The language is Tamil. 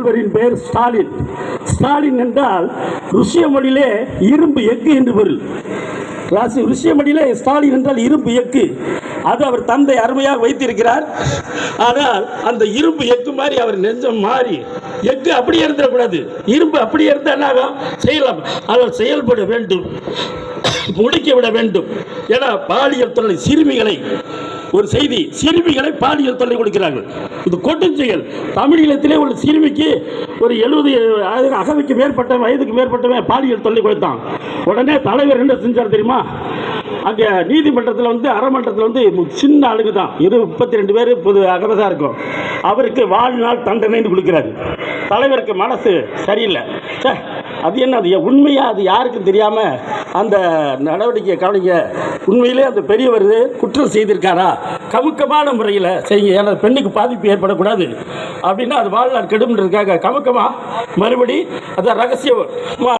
முதல்வரின் பெயர் ஸ்டாலின். ஸ்டாலின் என்றால் ருஷ்ய மொழியிலே இரும்பு எஃகு என்று பொருள். ராசி ருஷ்ய மொழியிலே ஸ்டாலின் என்றால் இரும்பு எஃகு. அது அவர் தந்தை அருமையாக வைத்திருக்கிறார். ஆனால் அந்த இரும்பு எஃகு மாதிரி அவர் நெஞ்சம் மாறி எஃகு அப்படியே இருந்துடக்கூடாது. இரும்பு அப்படியே இருந்தால் என்ன ஆகும்? செய்யலாம் அவர் செயல்பட வேண்டும். முடிக்க விட வேண்டும். என பாலியல் துறை சிறுமிகளை ஒரு செய்தி சிறுமிகளை பாலியல் தொல்லை கொடுக்கிறார்கள். இது கொட்டுஞ்செயல் செயல். தமிழீழத்திலே உள்ள சிறுமிக்கு ஒரு எழுபது அகவைக்கு மேற்பட்ட வயதுக்கு மேற்பட்டவன் பாலியல் தொல்லை கொடுத்தான். உடனே தலைவர் என்ன செஞ்சார் தெரியுமா? அங்கே நீதிமன்றத்தில் வந்து அறமன்றத்தில் வந்து சின்ன ஆளுங்க தான். இரு முப்பத்தி ரெண்டு பேர் இப்போது அகவதாக இருக்கும். அவருக்கு வாழ்நாள் தண்டனைன்னு கொடுக்குறாரு. தலைவருக்கு மனசு சரியில்லை. ச்சே அது என்ன அது உண்மையாக அது யாருக்கும் தெரியாமல் அந்த நடவடிக்கையை கவனிங்க உண்மையிலே அந்த பெரியவர் குற்றம் செய்திருக்காரா? கமுக்கமான முறையில் செய்யுங்க. ஏன்னா பெண்ணுக்கு பாதிப்பு ஏற்படக்கூடாது. அப்படின்னா அது வாழ்நாள் கெடும்ன்றதுக்காக கமுக்கமாக மறுபடி அதான் ரகசியம்.